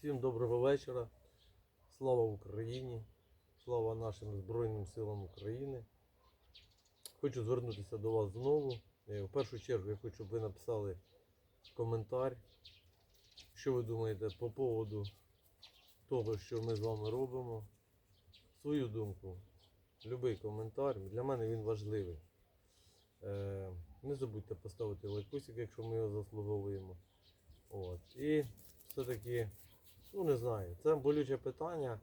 Всім доброго вечора. Слава Україні! Слава нашим Збройним силам України. Хочу звернутися до вас знову. Е, В першу чергу я хочу, щоб ви написали коментар, що ви думаєте по поводу того, що ми з вами робимо. Свою думку. Любий коментар. Для мене він важливий. Е, Не забудьте поставити лайкосик, якщо ми його заслуговуємо. От. І все-таки, ну не знаю, це болюче питання.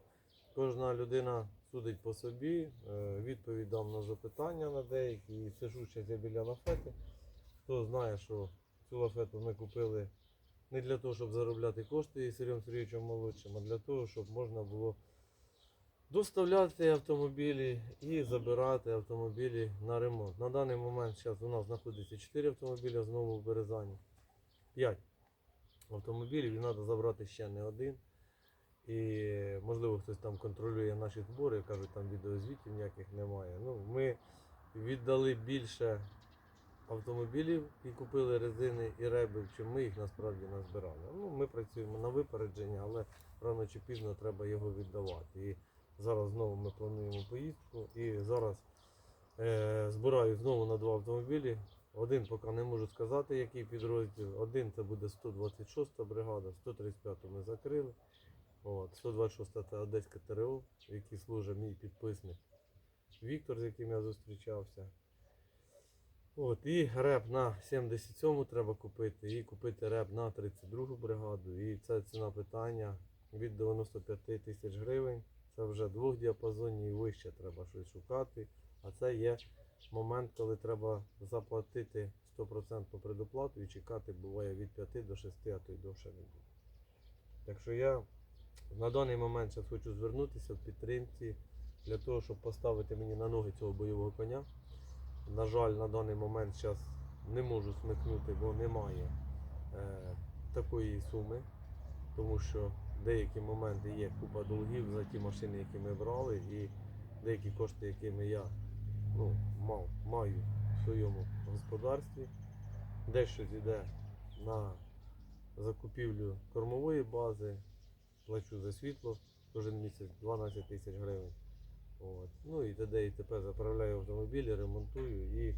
Кожна людина судить по собі. Е, Відповідь дам на запитання на деякі. І сижу я біля лафети. Хто знає, що цю лафету ми купили не для того, щоб заробляти кошти із Сергієм Сергійовичем молодшим, а для того, щоб можна було доставляти автомобілі і забирати автомобілі на ремонт. На даний момент зараз у нас знаходиться 4 автомобіля знову в Березані. 5 автомобілів і треба забрати ще не один. І можливо хтось там контролює наші збори, кажуть, там відеозвітів ніяких немає. Ну, ми віддали більше автомобілів і купили резини і реби, чим ми їх насправді назбирали. Ну, ми працюємо на випередження, але рано чи пізно треба його віддавати. І зараз знову ми плануємо поїздку. І зараз е, збираю знову на два автомобілі. Один поки не можу сказати, який підрозділ. Один це буде 126 бригада, 135 ми закрили. От, 126 це Одеська ТРО, в якій служить мій підписник Віктор, з яким я зустрічався. От, і реп на 77-му треба купити, і купити реп на 32 бригаду. І це ціна питання від 95 тисяч гривень. Це вже двох діапазонів і вище треба щось шукати. А це є момент, коли треба заплатити 100% предоплату і чекати буває від 5 до 6, а то й довше не буде. Так що я на даний момент зараз хочу звернутися в підтримці для того, щоб поставити мені на ноги цього бойового коня. На жаль, на даний момент зараз не можу смикнути, бо немає е, такої суми, тому що деякі моменти є купа долгів за ті машини, які ми брали, і деякі кошти, якими я ну, мав, маю в своєму господарстві. Дещо йде на закупівлю кормової бази, плачу за світло кожен місяць 12 тисяч гривень. От. Ну і т.д. і т.п. заправляю автомобілі, ремонтую і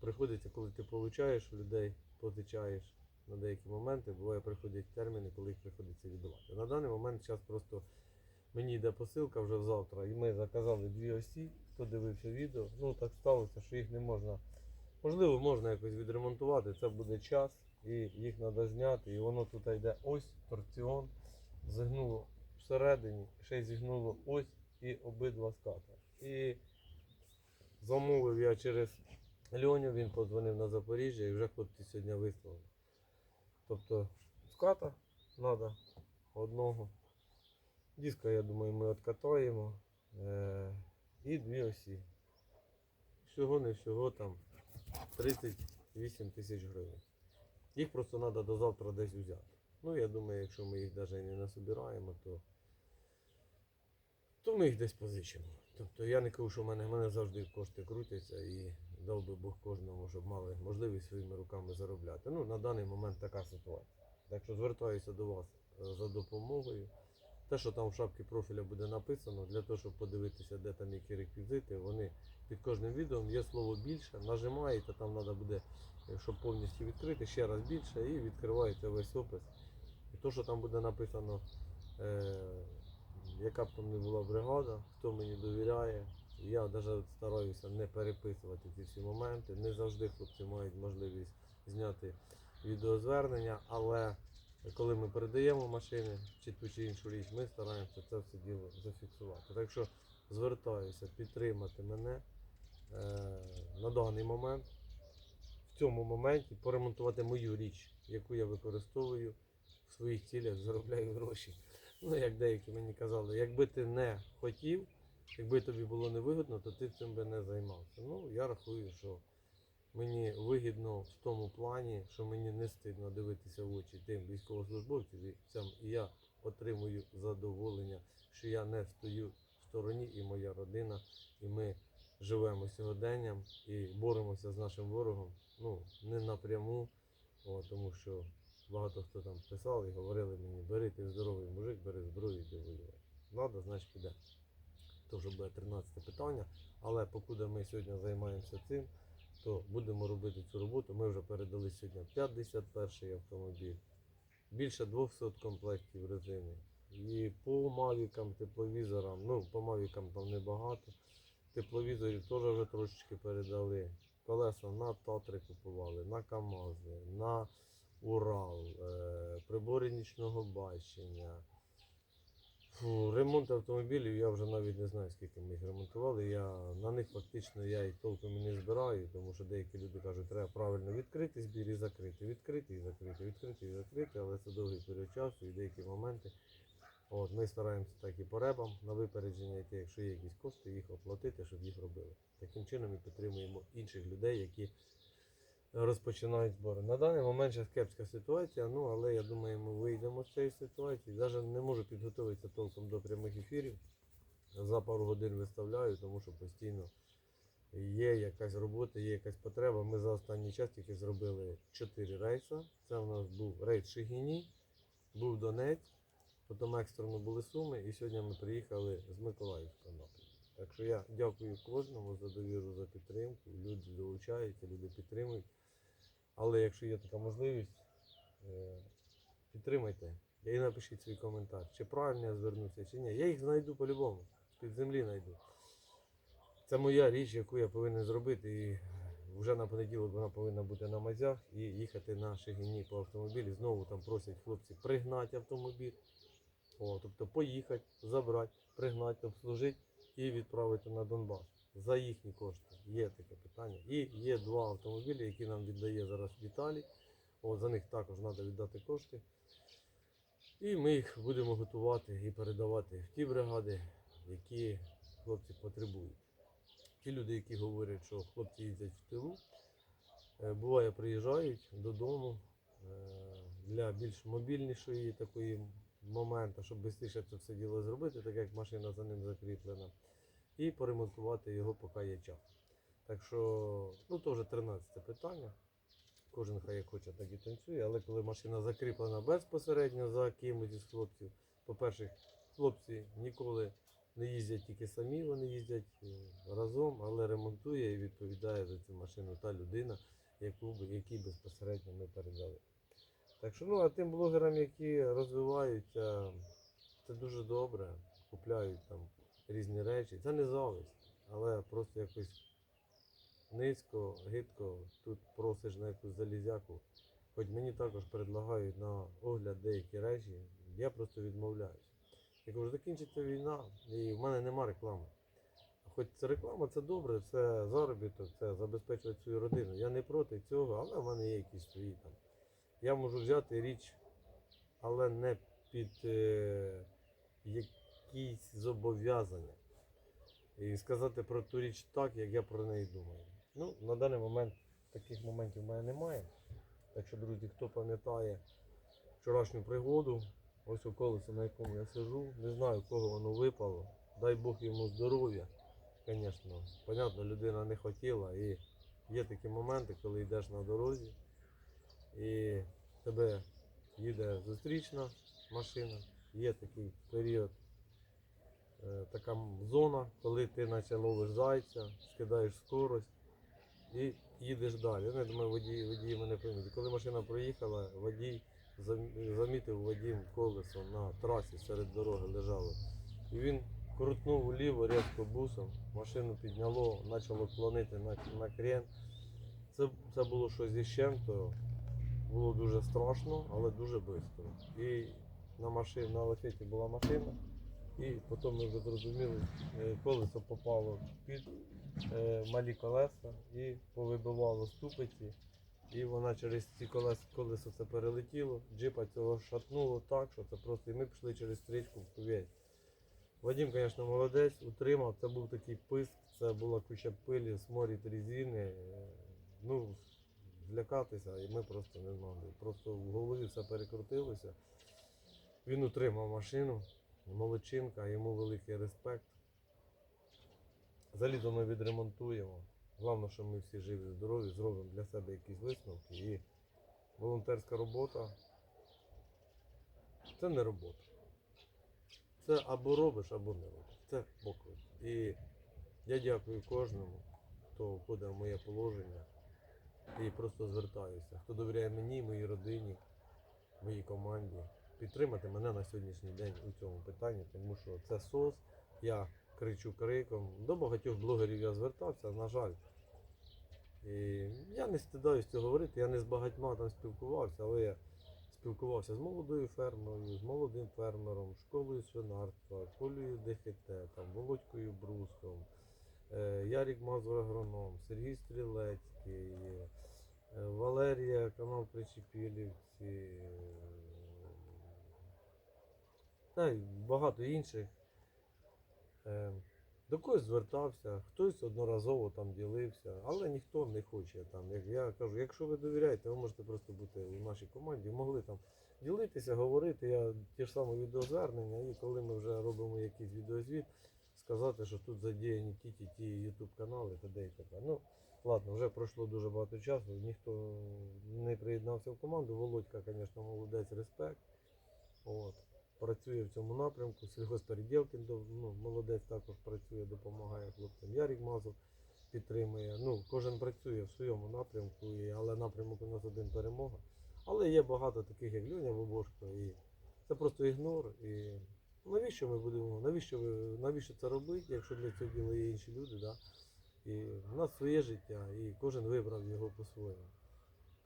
приходиться, коли ти получаєш людей, позичаєш на деякі моменти, буває приходять терміни, коли їх приходиться віддавати. На даний момент зараз просто мені йде посилка вже завтра, і ми заказали дві осі, хто дивився відео. Ну так сталося, що їх не можна. Можливо, можна якось відремонтувати, це буде час, і їх треба зняти. І воно тут йде ось, торціон, зігнуло всередині, ще й зігнуло ось і обидва ската. І замовив я через Льоню, він подзвонив на Запоріжжя і вже хлопці сьогодні вислали. Тобто ската треба одного. Диска, я думаю, ми відкатаємо. Е- і дві осі. Всього не всього там 38 тисяч гривень. Їх просто треба до завтра десь взяти. Ну, я думаю, якщо ми їх навіть не насобираємо, то, то ми їх десь позичимо. Тобто я не кажу, що в мене, в мене завжди кошти крутяться і дав би Бог кожному, щоб мали можливість своїми руками заробляти. Ну, на даний момент така ситуація. Так що звертаюся до вас е, за допомогою. Те, що там в шапці профіля буде написано, для того, щоб подивитися, де там які реквізити, вони під кожним відео є слово більше, нажимаєте, там треба буде, е, щоб повністю відкрити, ще раз більше і відкривається весь опис. І то, що там буде написано, е, яка б там не була бригада, хто мені довіряє. Я навіть стараюся не переписувати ці всі моменти. Не завжди хлопці мають можливість зняти відеозвернення, але коли ми передаємо машини чи ту чи іншу річ, ми стараємося це все діло зафіксувати. Так що звертаюся підтримати мене е, на даний момент, в цьому моменті поремонтувати мою річ, яку я використовую в своїх цілях, заробляю гроші. Ну, як деякі мені казали, якби ти не хотів, якби тобі було невигідно, то ти цим би не займався. Ну, я рахую, що мені вигідно в тому плані, що мені не стидно дивитися в очі тим військовослужбовцям, і я отримую задоволення, що я не стою в стороні, і моя родина, і ми живемо сьогоденням і боремося з нашим ворогом. Ну, не напряму, о, тому що багато хто там писав і говорили мені, бери ти здоровий мужик, бери зброю, йди воювати. Надо, значить піде. То вже буде 13 питання. Але покуди ми сьогодні займаємося цим, то будемо робити цю роботу. Ми вже передали сьогодні 51 автомобіль, більше 200 комплектів резини. І по мавікам, тепловізорам, ну по мавікам там небагато. Тепловізорів теж вже трошечки передали. Колеса на Татри купували, на КАМАЗи, на Урал, е, прибори нічного бачення. Фу, ремонт автомобілів я вже навіть не знаю, скільки ми їх ремонтували. Я, на них фактично я і толком і не збираю, тому що деякі люди кажуть, треба правильно відкрити збір і закрити, відкрити і закрити, відкрити і закрити, але це довгий період часу і деякі моменти. От, ми стараємося так і по ребам на випередження йти, якщо є якісь кошти, їх оплатити, щоб їх робили. Таким чином ми підтримуємо інших людей, які розпочинають збори. На даний момент ще кепська ситуація, ну але я думаю, ми вийдемо з цієї ситуації. Навіть не можу підготуватися толком до прямих ефірів. За пару годин виставляю, тому що постійно є якась робота, є якась потреба. Ми за останній час тільки зробили 4 рейси. Це у нас був рейс Шигіні, був Донець, потім екстрено були Суми, і сьогодні ми приїхали з Миколаївського напрямку. Так що я дякую кожному за довіру, за підтримку. Люди долучаються, люди підтримують. Але якщо є така можливість, е, підтримайте. І напишіть свій коментар, чи правильно я звернувся, чи ні. Я їх знайду по-любому, з-під землі знайду. Це моя річ, яку я повинен зробити. І вже на понеділок вона повинна бути на мазях і їхати на Шигині по автомобілі. Знову там просять хлопці пригнати автомобіль. О, тобто поїхати, забрати, пригнати, обслужити і відправити на Донбас. За їхні кошти. Є таке питання. І є два автомобілі, які нам віддає зараз Віталій. От, за них також треба віддати кошти. І ми їх будемо готувати і передавати в ті бригади, які хлопці потребують. Ті люди, які говорять, що хлопці їздять в тилу, е, буває, приїжджають додому е, для більш мобільнішої такої моменту, щоб швидше це все діло зробити, так як машина за ним закріплена, і поремонтувати його, поки є час. Так що, ну то вже 13 питання. Кожен хай як хоче, так і танцює, але коли машина закріплена безпосередньо за кимось із хлопців, по-перше, хлопці ніколи не їздять тільки самі, вони їздять е, разом, але ремонтує і відповідає за цю машину та людина, яку, якій безпосередньо ми передали. Так що, ну, а тим блогерам, які розвиваються, це дуже добре, купляють там різні речі. Це не зависть, але просто якось низько, гидко тут просиш на якусь залізяку. Хоч мені також предлагають на огляд деякі речі, я просто відмовляюсь. Я кажу, закінчиться війна і в мене нема реклами. Хоч це реклама, це добре, це заробіток, це забезпечує свою родину. Я не проти цього, але в мене є якісь свої там. Я можу взяти річ, але не під е, якісь зобов'язання. І сказати про ту річ так, як я про неї думаю. Ну, на даний момент таких моментів в мене немає. Так що, друзі, хто пам'ятає вчорашню пригоду, ось у на якому я сижу, не знаю, кого воно випало. Дай Бог йому здоров'я. Звісно, понятно, людина не хотіла. І є такі моменти, коли йдеш на дорозі і тебе їде зустрічна машина, є такий період, така зона, коли ти наче ловиш зайця, скидаєш скорость і їдеш далі. Ну, я думаю, водії, водії мене поймуть. Коли машина проїхала, водій замітив Вадім колесо на трасі серед дороги лежало. І він крутнув вліво різко бусом, машину підняло, почало клонити на, на крен. Це, це було щось зі чим-то. Було дуже страшно, але дуже швидко. І на машині, на лафеті була машина, і потім ми зрозуміли, е, колесо попало під е, малі колеса і повибивало ступиці. І вона через ці колеса, колесо це перелетіло, джипа цього шатнуло так, що це просто. І ми пішли через стрічку в кувець. Вадим, звісно, молодець, утримав. Це був такий писк, це була куча пилі, сморід резини. Е, Ну, злякатися, і ми просто не могли. Просто в голові все перекрутилося. Він утримав машину, молодчинка, йому великий респект. Залізо ми відремонтуємо. Головне, що ми всі живі, здорові, зробимо для себе якісь висновки. І волонтерська робота Це не робота. Це або робиш, або не робиш. Це поклик. І я дякую кожному, хто входить в моє положення. І просто звертаюся. Хто довіряє мені, моїй родині, моїй команді, підтримати мене на сьогоднішній день у цьому питанні, тому що це СОС. Я кричу криком. До багатьох блогерів я звертався, на жаль. І я не стидаюсь цього говорити, я не з багатьма там спілкувався, але я спілкувався з молодою фермерою, з молодим фермером, школою свинарства, Колею ДХТ, там, Володькою Бруском, е, Ярік Мазур агроном, Сергій Стрілецький, е, Валерія, канал Причепілівці, та й багато інших. Е, До когось звертався, хтось одноразово там ділився, але ніхто не хоче там. Як я кажу, якщо ви довіряєте, ви можете просто бути у нашій команді, могли там ділитися, говорити. Я ті ж самі відеозвернення, і коли ми вже робимо якийсь відеозвіт, сказати, що тут задіяні ті ті ті YouTube канали та де і таке. Ну, ладно, вже пройшло дуже багато часу, ніхто не приєднався в команду. Володька, звісно, молодець, респект. От. Працює в цьому напрямку. Сільгоспереділкін ну, молодець також працює, допомагає хлопцям. Ярік Мазов підтримує. Ну, кожен працює в своєму напрямку, але напрямок у нас один перемога. Але є багато таких, як Льоня Бобошко, і це просто ігнор. І навіщо ми будемо? Навіщо навіщо це робити, якщо для цього діла є інші люди? Да? І в нас своє життя, і кожен вибрав його по-своєму.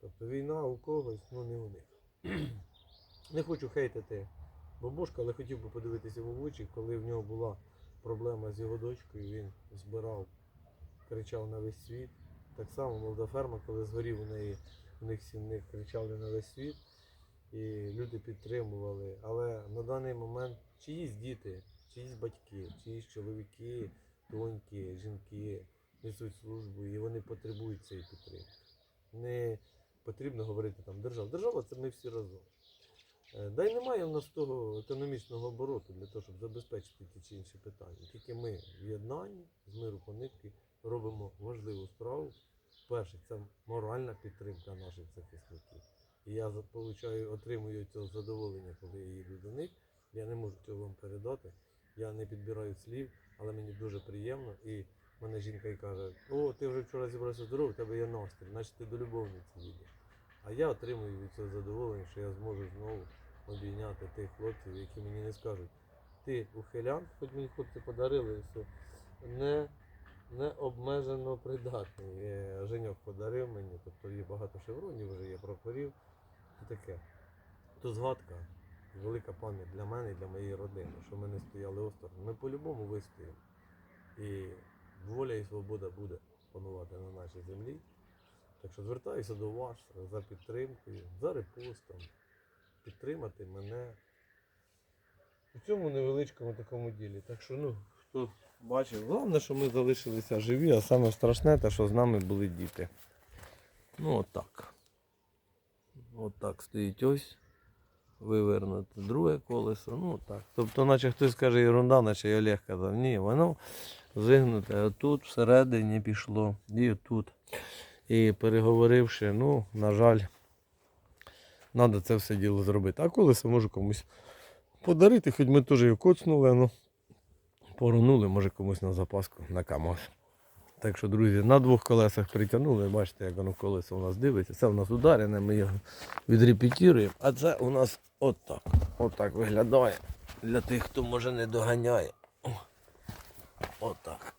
Тобто війна у когось, ну не у них. Не хочу хейтити Бабушка, але хотів би подивитися в очі, коли в нього була проблема з його дочкою, він збирав, кричав на весь світ. Так само молода ферма, коли згорів у неї, у них сімних кричали на весь світ. І люди підтримували. Але на даний момент чиїсь діти, чиїсь батьки, чиїсь чоловіки, доньки, жінки несуть службу і вони потребують цієї підтримки. Не потрібно говорити там держава. Держава це ми всі разом. Е, Да й немає в нас того економічного обороту для того, щоб забезпечити ті чи інші питання. Тільки ми в єднанні з миру по нитки робимо важливу справу. Перше, це моральна підтримка наших захисників. І я получаю, отримую цього задоволення, коли я їду до них. Я не можу цього вам передати. Я не підбираю слів, але мені дуже приємно. І мене жінка і каже: О, ти вже вчора зібрався здоровий, тебе є настрій, значить ти до любовниці їдеш. А я отримую від цього задоволення, що я зможу знову обійняти тих хлопців, які мені не скажуть. Ти ухилян, хоч мені хлопці подарили, що не, не обмежено придатний. Е, Женьок подарив мені, тобто є багато шевронів, вже є прапорів. І таке. То згадка, велика пам'ять для мене і для моєї родини, що ми не стояли осторонь. Ми по-любому вистоїмо. І воля і свобода буде панувати на нашій землі. Так що звертаюся до вас за підтримкою, за репостом, підтримати мене у цьому невеличкому такому ділі. Так що, ну, хто бачив, головне, що ми залишилися живі, а саме страшне, те, що з нами були діти. Ну, отак. Отак стоїть ось. Вивернуте друге колесо. Ну так. Тобто, наче хтось каже ерунда, наче Олег казав. Ні, воно зигнуте. Отут всередині пішло. І отут. І переговоривши, ну, на жаль, треба це все діло зробити. А колесо можу комусь подарити, хоч ми теж його коцнули, ну, поронули, може комусь на запаску на КАМАЗ. Так що, друзі, на двох колесах притягнули, бачите, як воно колесо у нас дивиться. Це у нас ударене, ми його відрепетіруємо. А це у нас отак. Отак виглядає. Для тих, хто може не доганяє. Отак.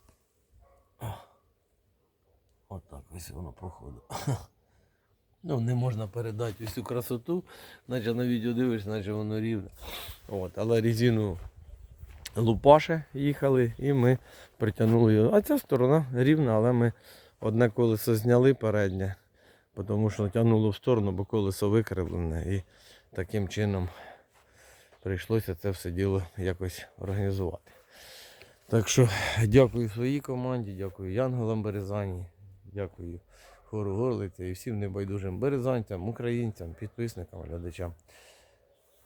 Отак ось воно проходить. Ну, не можна передати всю красоту, наче на відео дивишся, наче воно рівне. От, але резину лупаше їхали і ми притягнули його. А ця сторона рівна, але ми одне колесо зняли переднє, тому що тягнуло в сторону, бо колесо викривлене і таким чином прийшлося це все діло якось організувати. Так що дякую своїй команді, дякую Янголам Березані, дякую хору Горлиця і всім небайдужим березанцям, українцям, підписникам, глядачам.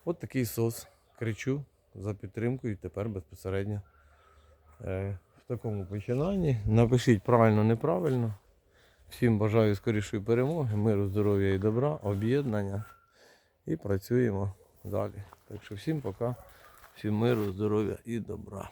От такий сос. Кричу за підтримку і тепер безпосередньо е, в такому починанні. Напишіть правильно, неправильно. Всім бажаю скорішої перемоги, миру, здоров'я і добра, об'єднання. І працюємо далі. Так що всім пока, всім миру, здоров'я і добра.